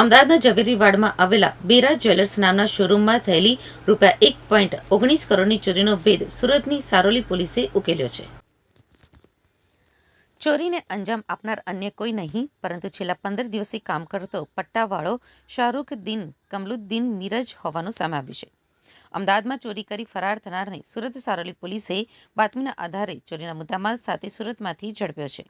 અમદાવાદના ઝવેરીવાડમાં આવેલા બેરા જ્વેલર્સ નામના શોરૂમમાં થયેલી રૂપિયા એક પોઈન્ટ ઓગણીસ કરોડની ચોરીનો ભેદ સુરતની સારોલી પોલીસે ઉકેલ્યો છે. ચોરીને અંજામ આપનાર અન્ય કોઈ નહીં, પરંતુ છેલ્લા પંદર દિવસથી કામ કરતો પટ્ટાવાળો શાહરૂખ દિન, કમલુદ્દીન મિરજ હોવાનું સામે આવ્યું છે. અમદાવાદમાં ચોરી કરી ફરાર થનારને સુરત સારોલી પોલીસે બાતમીના આધારે ચોરીના મુદ્દામાલ સાથે સુરતમાંથી ઝડપ્યો છે.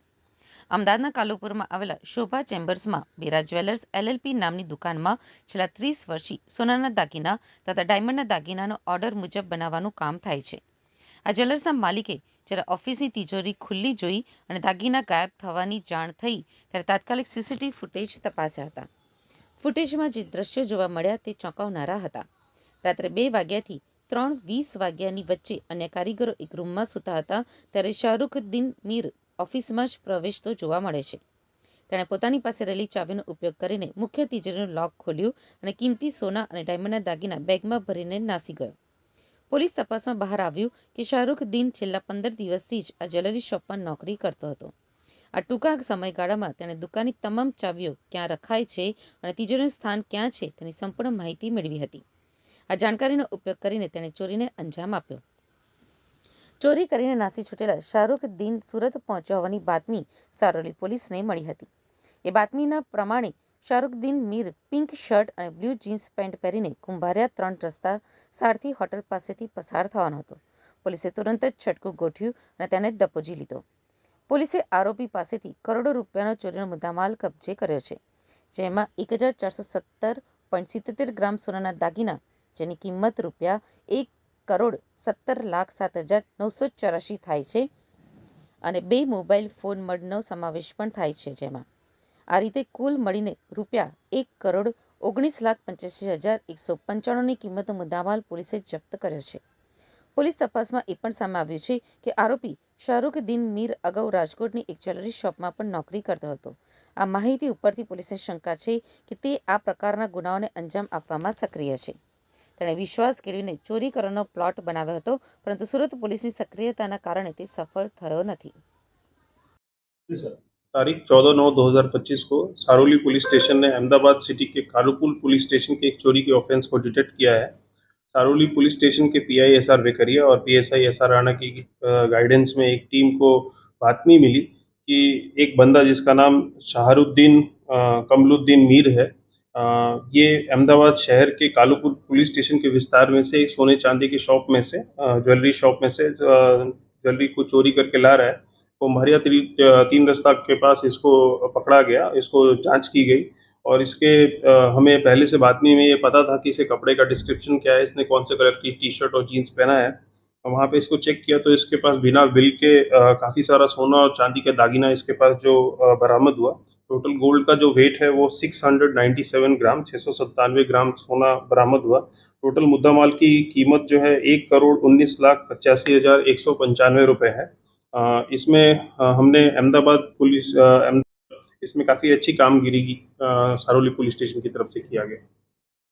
અમદાવાદના કાલુપુરમાં આવેલા શોભા ચેમ્બર્સમાં બેરા જ્વેલર્સ એલએલપી નામની દુકાનમાં છેલ્લા ત્રીસ વર્ષથી સોનાના દાગીના તથા ડાયમંડના દાગીનાનો ઓર્ડર મુજબ બનાવવાનું કામ થાય છે. આ જ્વેલર્સના માલિકે જ્યારે ઓફિસની તિજોરી ખુલ્લી જોઈ અને દાગીના ગાયબ થવાની જાણ થઈ, ત્યારે તાત્કાલિક સીસીટીવી ફૂટેજ તપાસ્યા હતા. ફૂટેજમાં જે દ્રશ્યો જોવા મળ્યા તે ચોંકાવનારા હતા. રાત્રે બે વાગ્યાથી ત્રણ વીસ વાગ્યાની વચ્ચે અન્ય કારીગરો એક રૂમમાં સૂતા હતા, ત્યારે શાહરૂખદ્દીન મીર ઓફિસમાં જ પ્રવેશતો જોવા મળે છે. તેણે પોતાની પાસે રહેલી ચાવીનો ઉપયોગ કરીને મુખ્ય તિજોરીનું લોક ખોલ્યું અને કિંમતી સોના અને ડાયમંડના દાગીના બેગમાં ભરીને નાસી ગયો. પોલીસ તપાસમાં બહાર આવ્યું કે શાહરૂખ દિન છેલ્લા પંદર દિવસથી જ આ જ્વેલરી શોપમાં નોકરી કરતો હતો. આ ટૂંકા સમયગાળામાં તેણે દુકાનની તમામ ચાવીઓ ક્યાં રખાય છે અને તિજોરીનું સ્થાન ક્યાં છે તેની સંપૂર્ણ માહિતી મેળવી હતી. આ જાણકારીનો ઉપયોગ કરીને તેણે ચોરીને અંજામ આપ્યો. ચોરી કરીને નાસી છૂટેલા શાહરૂખ દિન સુરત પહોંચ્યો હોવાની બાતમી સારોલી પોલીસને મળી હતી. એ બાતમીના પ્રમાણે શાહરૂખદીન મીર પિંક શર્ટ અને બ્લુ જીન્સ પેન્ટ પહેરીને કુંભારિયા ત્રણ રસ્તા સારથી હોટલ પાસેથી પસાર થવાનો હતો. પોલીસે તુરંત જ છટકું ગોઠવ્યું અને તેને દપોજી લીધો. પોલીસે આરોપી પાસેથી કરોડો રૂપિયાનો ચોરીનો મુદ્દામાલ કબજે કર્યો છે, જેમાં એક હજાર ચારસો સત્તર પોઈન્ટ સિત્તેર ગ્રામ સોનાના દાગીના, જેની કિંમત રૂપિયા એક કરોડ સત્તર લાખ સાત હજાર નવસો ચોરાશી થાય છે અને બે મોબાઈલ ફોન મળનો સમાવેશ પણ થાય છે જેમાં. આ રીતે કુલ મળીને રૂપિયા એક કરોડ ઓગણીસ લાખ પંચ્યાસી હજાર એકસો પંચાણુંની કિંમતનો મુદ્દામાલ પોલીસે જપ્ત કર્યો છે. પોલીસ તપાસમાં એ પણ સામે આવ્યું છે કે આરોપી શાહરૂખ દિન મીર અગાઉ રાજકોટની એક જ્વેલરી શોપમાં પણ નોકરી કરતો હતો. આ માહિતી ઉપરથી પોલીસને શંકા છે કે તે આ પ્રકારના ગુનાઓને અંજામ આપવામાં સક્રિય છે. તેણે વિશ્વાસ કેળવીને ચોરી કરવાનો પ્લોટ બનાવ્યો હતો પરંતુ સુરત પોલીસની સક્રિયતાના કારણે તે સફળ થયો નથી जी सर तारीख चौदह नौ दो हज़ार पच्चीस को सारोली पुलिस स्टेशन ने अहमदाबाद सिटी के कारूपुल पुलिस स्टेशन के एक चोरी के ऑफेंस को डिटेक्ट किया है सारोली पुलिस स्टेशन के पीआई एस आर वेकरिया और पीएसआई एस आर राणा की गाइडेंस में एक टीम को बातमी मिली कि एक बंदा जिसका नाम शाहरुद्दीन अ, कमलुद्दीन मीर है अ, ये अहमदाबाद शहर के कालूपुर पुलिस स्टेशन के विस्तार में से, एक सोने चांदी की शॉप में से ज्वेलरी शॉप में से ज्वेलरी को चोरी करके ला रहा है। ती- तीन रास्ता के पास इसको पकड़ा गया, इसको जाँच की गई और इसके हमें पहले से बातमी में ये पता था कि इसे कपड़े का डिस्क्रिप्शन क्या है, इसने कौन से कलर की टी शर्ट और जीन्स पहना है। वहाँ पे इसको चेक किया तो इसके पास बिना बिल के काफ़ी सारा सोना और चांदी का दागिना इसके पास जो बरामद हुआ। टोटल गोल्ड का जो वेट है वो 697 ग्राम छः सौ सत्तानवे ग्राम सोना बरामद हुआ। टोटल मुद्दा माल की कीमत जो है एक करोड़ उन्नीस लाख पचासी हज़ार एक सौ पंचानवे रुपये है। आ, इसमें हमने अहमदाबाद पुलिस आ, इसमें काफ़ी अच्छी कामगिरी की सारोली पुलिस स्टेशन की तरफ़ से किया गया